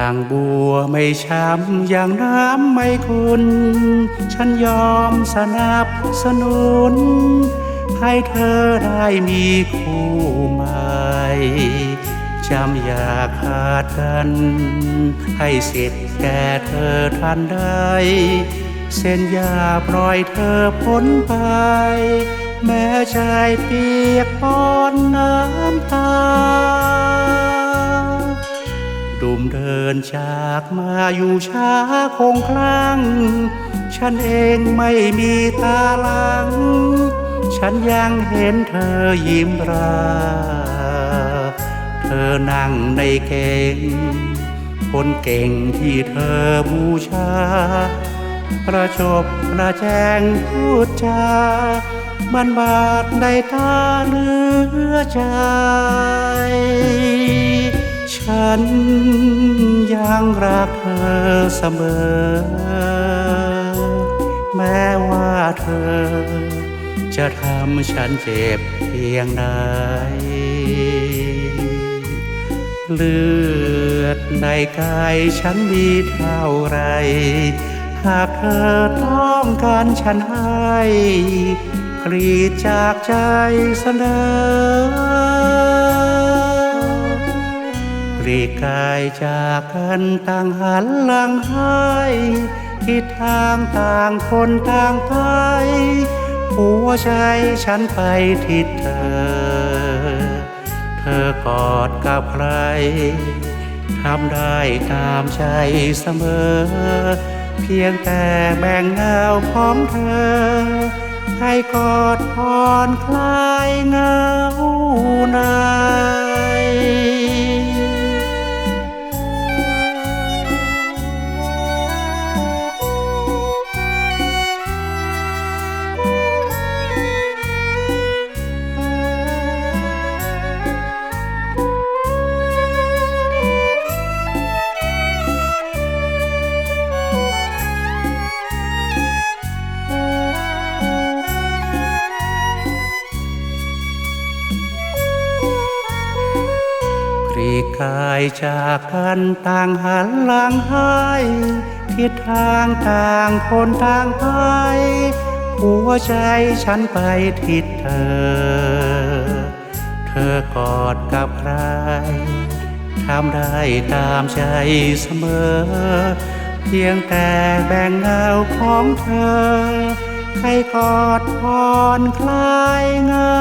อย่างบัวไม่ช้ำอย่างน้ำไม่คุณ ฉันยอมสนับสนุน ให้เธอได้มีคู่ใหม่จำอย่าขาดกัน ให้เสร็จแก่เธอทันใดเส้นยาปล่อยเธอพ้นไป แม้ใจเปียกปอนน้ นจากมาอยู่ช้าคงคลั่ง ฉันเองไม่มีตาหลัง ฉันยังเห็นเธอยิ้มรา เธอนั่งในเก่ง คนเก่งที่เธอบูชา ประจบประแจงพูดจามันบาดในตาเนื้อใจ ฉันยังรักเธอเสมอ แม้ว่าเธอ จะทำฉันเจ็บเพียงใดเลือดในกายฉันมีเท่าไร หากเธอต้องการฉันให้กรีดจากใจเสนอ กรีดกายจากกันต่างหันหลังให้ทิศทางต่างคนต่างไปหัวใจฉันไปทิศเธอ เธอกอดกับใครทำได้ตามใจเสมอ เพียงแต่แบ่งเงาของเธอ ให้กอดผ่อนคลายเงาใน กรีกายจากกันต่างหันหลังให้ทิศทางต่างคนต่างไปหัวใจฉันไปทิศเธอ เธอกอดกับใครทำได้ตามใจเสมอ เพียงแต่แบ่งเงาของเธอ ให้กอดผ่อนคลายเงา